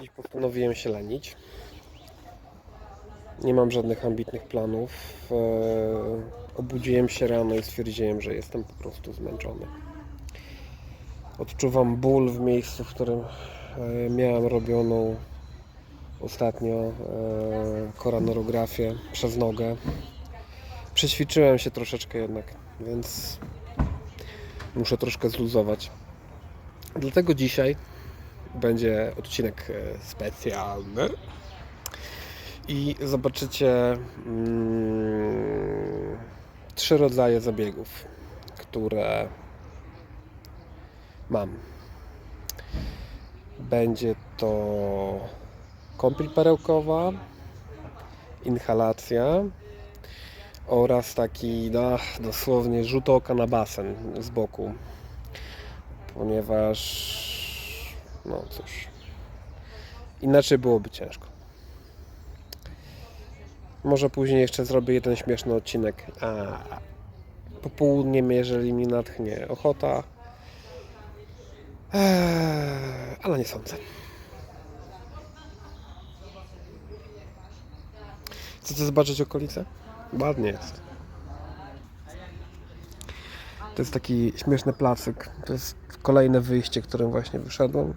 Dziś postanowiłem się lenić. Nie mam żadnych ambitnych planów. Eee, Obudziłem się rano i stwierdziłem, że jestem po prostu zmęczony. Odczuwam ból w miejscu, w którym e, miałem robioną ostatnio e, koronorografię przez nogę. Przećwiczyłem się troszeczkę jednak, więc muszę troszkę zluzować. Dlatego dzisiaj będzie odcinek e, specjalny i zobaczycie mm, trzy rodzaje zabiegów, które mam. Będzie to kąpiel perełkowa, inhalacja oraz taki no, dosłownie rzut oka na basen z boku, ponieważ no cóż, inaczej byłoby ciężko. Może później jeszcze zrobię jeden śmieszny odcinek. A popołudniem, jeżeli mi natchnie ochota. Eee, ale nie sądzę. Chcecie zobaczyć okolice? Ładnie jest. To jest taki śmieszny placyk. To jest kolejne wyjście, którym właśnie wyszedłem.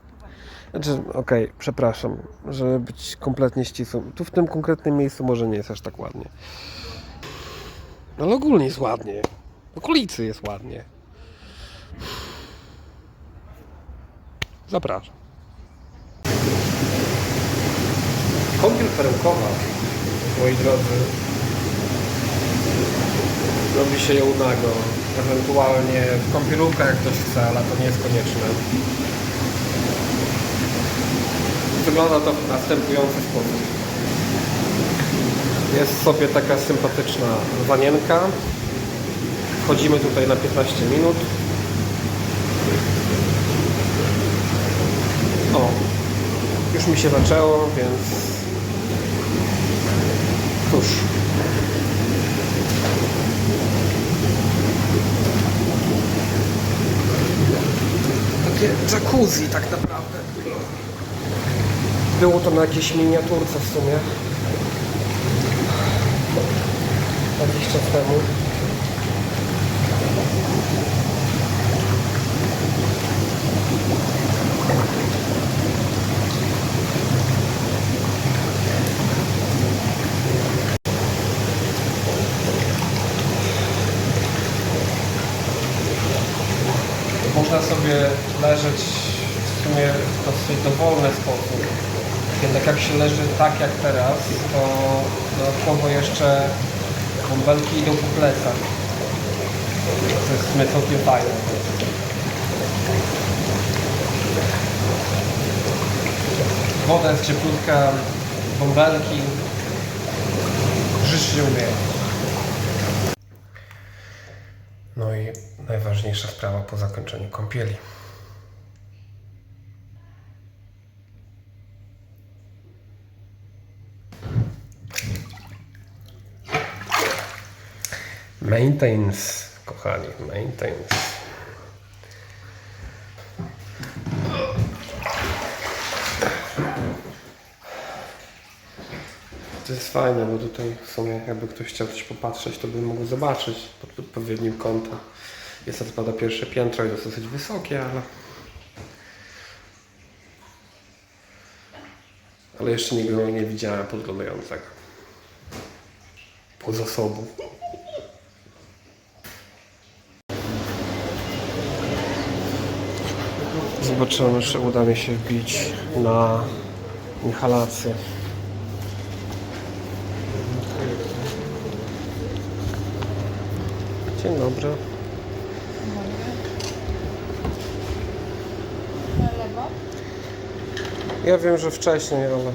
Znaczy, okej, przepraszam, żeby być kompletnie ścisłym. Tu w tym konkretnym miejscu może nie jest aż tak ładnie. Ale ogólnie jest ładnie. W okolicy jest ładnie. Zapraszam. Kąpiel perełkowa, moi drodzy. Robi się ją nago. Ewentualnie w kąpielówkach jak ktoś chce, ale to nie jest konieczne. Wygląda to w następujący sposób. Jest sobie taka sympatyczna wanienka. Wchodzimy tutaj na 15 minut. O, już mi się zaczęło, więc cóż. Takie jacuzzi tak naprawdę. Było to na jakiejś miniaturce w sumie. Jakiś czas temu. Można sobie leżeć w sumie w dosyć dowolny sposób. Jednak jak się leży tak jak teraz, to dodatkowo jeszcze bąbelki idą po plecach. To jest całkiem fajne. Woda jest cieplutka, bąbelki. Żyć się umie. No i najważniejsza sprawa po zakończeniu kąpieli. Maintenance, kochani, maintenance. To jest fajne, bo tutaj w sumie jakby ktoś chciał coś popatrzeć, to by mógł zobaczyć pod odpowiednim kątem. Jest to spada pierwsze piętro jest dosyć wysokie, ale... Ale jeszcze nikogo nie widziałem podglądającego. Poza sobą. Zobaczymy, czy uda mi się wbić na inhalację. Dzień dobry. Na lewo. Ja wiem, że wcześniej, ale.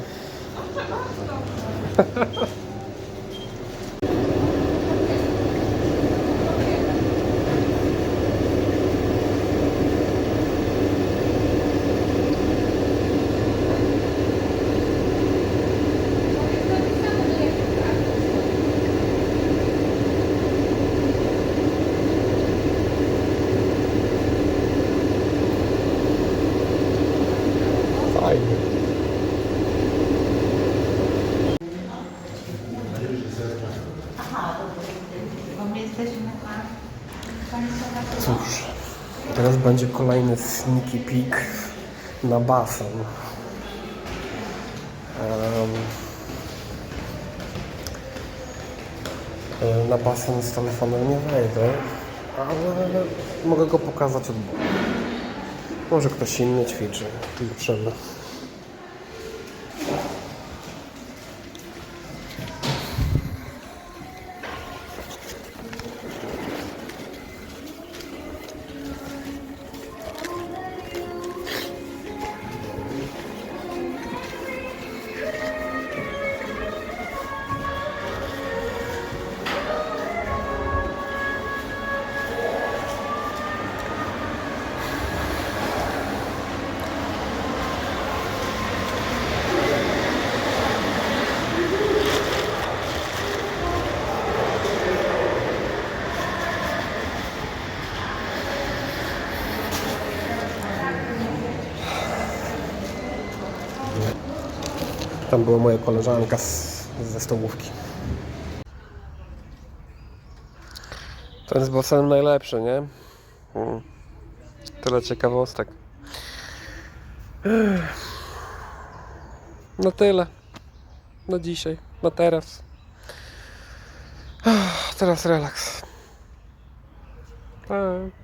będzie kolejny sneaky peek na basen. E, na basen z telefonem nie wejdę, ale mogę go pokazać od boku. Może ktoś inny ćwiczy. Zobaczymy. Tam była moja koleżanka z, ze stołówki. Ten jest basenem najlepszy, nie? Mm. Tyle ciekawostek. No tyle. Na dzisiaj. Na teraz. Teraz relaks. Tak.